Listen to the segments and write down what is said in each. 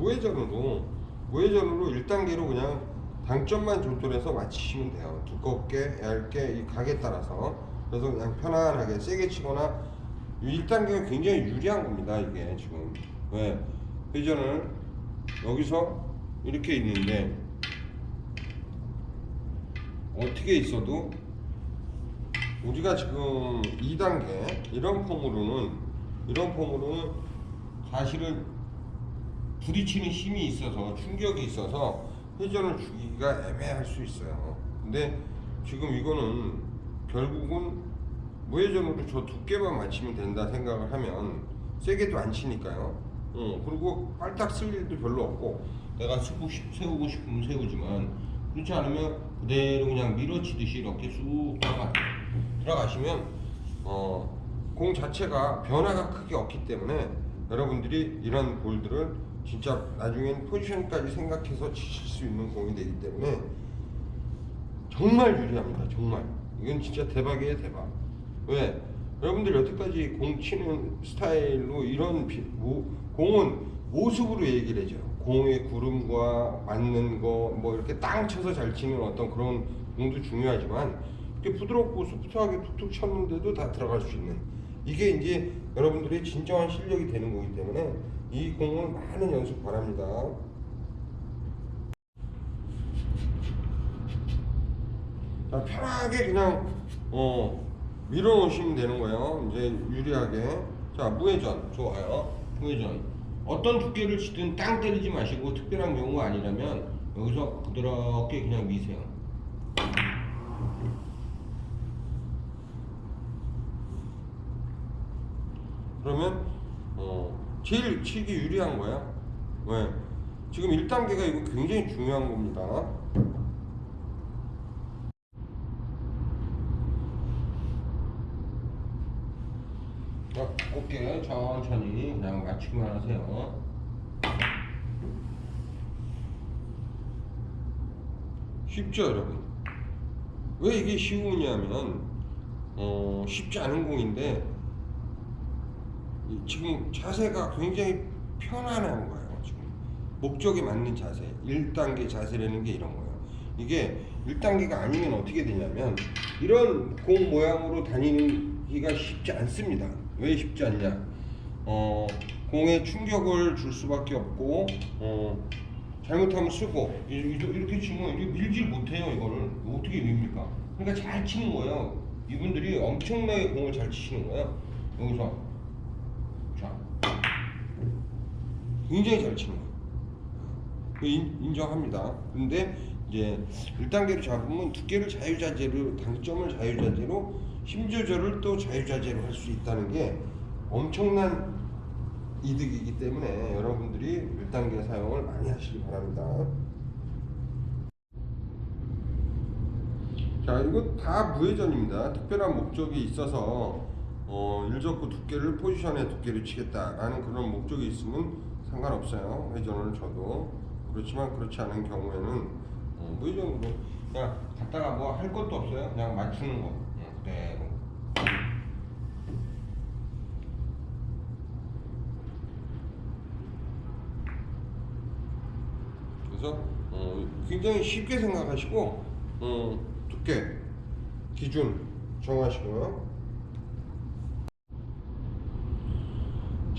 무회전으로 무회전으로 1단계로 그냥 당점만 조절해서 맞추시면 돼요. 두껍게 얇게 이 각에 따라서 그래서 그냥 편안하게 세게 치거나 1단계가 굉장히 유리한 겁니다. 이게 지금 왜 회전을 여기서 이렇게 있는데 어떻게 있어도 우리가 지금 2단계 이런 폼으로는 이런 폼으로는 사실은 부딪히는 힘이 있어서 충격이 있어서 회전을 주기가 애매할 수 있어요. 근데 지금 이거는 결국은 무회전으로 저 두께만 맞추면 된다 생각을 하면 세게도 안 치니까요. 어, 그리고 빨딱 쓸 일도 별로 없고 내가 세우고, 싶, 세우고 싶으면 세우지만 그렇지 않으면 그대로 그냥 밀어치듯이 이렇게 쑥 들어가, 들어가시면 어, 공 자체가 변화가 크게 없기 때문에 여러분들이 이런 볼들을 진짜 나중엔 포지션까지 생각해서 치실 수 있는 공이 되기 때문에 정말 유리합니다. 정말 이건 진짜 대박이에요 대박. 왜? 여러분들 여태까지 공 치는 스타일로 이런 비, 모, 공은 모습으로 얘기를 해줘요. 공의 구름과 맞는 거 뭐 이렇게 땅 쳐서 잘 치는 어떤 그런 공도 중요하지만 이렇게 부드럽고 소프트하게 툭툭 쳤는데도 다 들어갈 수 있는 이게 이제 여러분들의 진정한 실력이 되는 거기 때문에 이 공은 많은 연습 바랍니다. 자, 편하게 그냥 어 밀어 놓으시면 되는 거예요. 이제 유리하게. 자, 무회전 좋아요. 무회전. 어떤 두께를 치든 땅 때리지 마시고 특별한 경우가 아니라면 여기서 부드럽게 그냥 미세요. 그러면 어 제일 치기 유리한 거야. 왜? 지금 1단계가 이거 굉장히 중요한 겁니다. 자, 곱게 천천히 그냥 맞추기만 하세요. 쉽죠, 여러분? 왜 이게 쉬우냐면, 어, 쉽지 않은 공인데, 이 지금 자세가 굉장히 편안한 거예요, 지금. 목적에 맞는 자세. 1단계 자세라는 게 이런 거예요. 이게 1단계가 아니면 어떻게 되냐면, 이런 공 모양으로 다니기가 쉽지 않습니다. 왜 쉽지 않냐? 어, 공에 충격을 줄 수밖에 없고, 어, 잘못하면 쓰고, 이렇게 치면 밀질 못해요, 이거를. 이거 어떻게 밉니까? 그러니까 잘 치는 거예요. 이분들이 엄청나게 공을 잘 치시는 거예요. 여기서. 자. 굉장히 잘 치는 거예요. 그 인, 인정합니다. 근데 이제 1단계로 잡으면 두께를 자유자재로 당점을 자유자재로 힘 조절을 또 자유자재로 할 수 있다는 게 엄청난 이득이기 때문에 여러분들이 1단계 사용을 많이 하시기 바랍니다. 자, 이거 다 무회전입니다. 특별한 목적이 있어서 어, 일적구 두께를 포지션의 두께를 치겠다라는 그런 목적이 있으면 상관없어요. 회전을 쳐도 그렇지만 그렇지 않은 경우에는 어, 무회전으로 그냥 갖다가 뭐 할 것도 없어요. 그냥 맞추는 거 그냥 그대로. 그래서 어, 굉장히 쉽게 생각하시고 어, 두께 기준 정하시고요.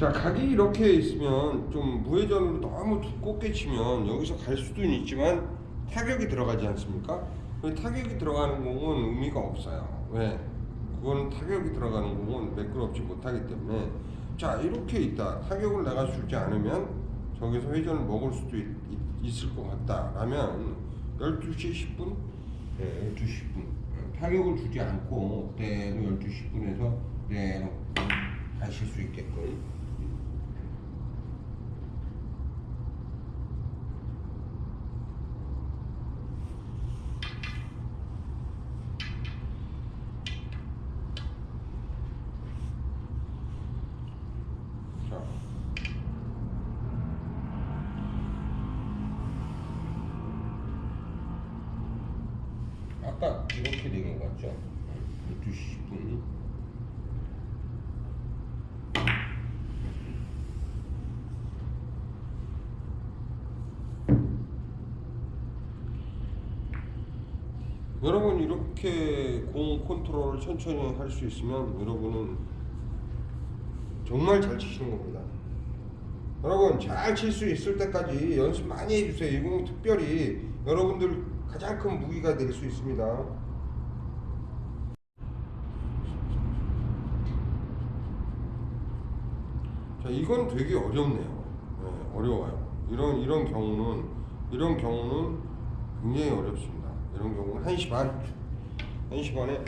자 각이 이렇게 있으면 좀 무회전으로 너무 두껍게 치면 여기서 갈 수도 있지만 타격이 들어가지 않습니까? 그 타격이 들어가는 공은 의미가 없어요. 왜? 그거는 타격이 들어가는 공은 매끄럽지 못하기 때문에 자 이렇게 있다 타격을 내가 주지 않으면 저기서 회전을 먹을 수도 있, 을것 같다 라면 12시 10분? 네 12시 10분 타격을 주지 않고 그대로 12시 10분에서 그대로 가실 수 있게끔 각각 이렇게 된 것 같죠? 12시 10분 여러분 이렇게 공 컨트롤을 천천히 할 수 있으면 여러분은 정말 잘 치시는 겁니다 여러분 잘 칠 수 있을 때까지 연습 많이 해주세요. 이 공은 특별히 여러분들 가장 큰 무기가 될 수 있습니다. 자 이건 되게 어렵네요. 네, 어려워요. 이런 이런 경우는 이런 경우는 굉장히 어렵습니다. 이런 경우는 1시 반 1시 반에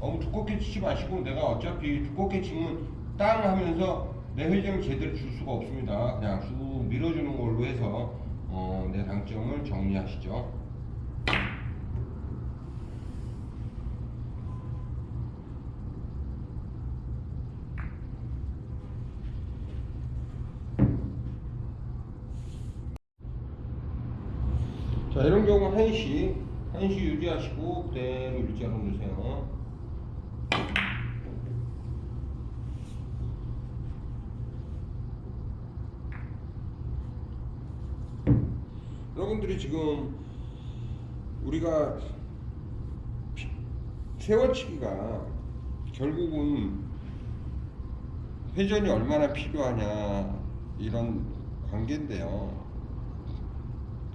너무 두껍게 치지 마시고 내가 어차피 두껍게 치면 땅 하면서 내 회전을 제대로 줄 수가 없습니다. 그냥 쑥 밀어주는 걸로 해서 어, 내 당점을 정리하시죠. 자 이런 경우 1시 1시 유지하시고 그대로 일자로 놓으세요 여러분들이 지금 우리가 피- 세월치기가 결국은 회전이 얼마나 필요하냐 이런 관계인데요.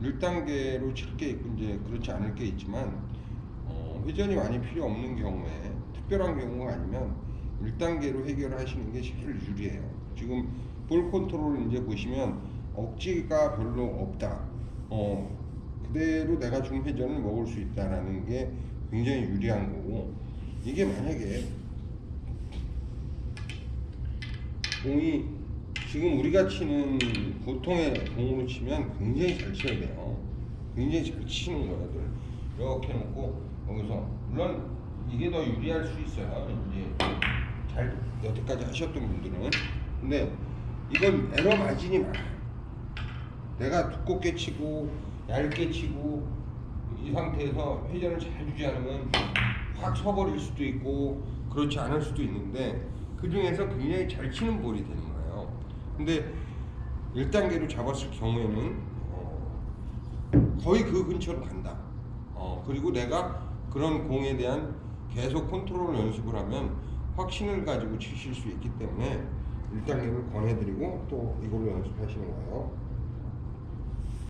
1단계로 칠 게 있고 이제 그렇지 않을 게 있지만 어, 회전이 많이 필요 없는 경우에 특별한 경우가 아니면 1단계로 해결하시는 게 제일 유리해요. 지금 볼 컨트롤 이제 보시면 억지가 별로 없다. 어, 그대로 내가 준 회전을 먹을 수 있다라는 게 굉장히 유리한 거고 이게 만약에 공이 지금 우리가 치는 보통의 공으로 치면 굉장히 잘 쳐야 돼요. 굉장히 잘 치시는 거예요. 이렇게 놓고 여기서 물론 이게 더 유리할 수 있어요. 이제 잘 여태까지 하셨던 분들은 근데 이건 에러 마진이 많아요. 내가 두껍게 치고 얇게 치고 이 상태에서 회전을 잘 주지 않으면 확 서버릴 수도 있고 그렇지 않을 수도 있는데 그 중에서 굉장히 잘 치는 볼이 되는 거예요. 근데 1단계로 잡았을 경우에는 어, 거의 그 근처로 간다. 어, 그리고 내가 그런 공에 대한 계속 컨트롤 연습을 하면 확신을 가지고 치실 수 있기 때문에 1단계를 권해드리고 또 이걸로 연습하시는 거예요.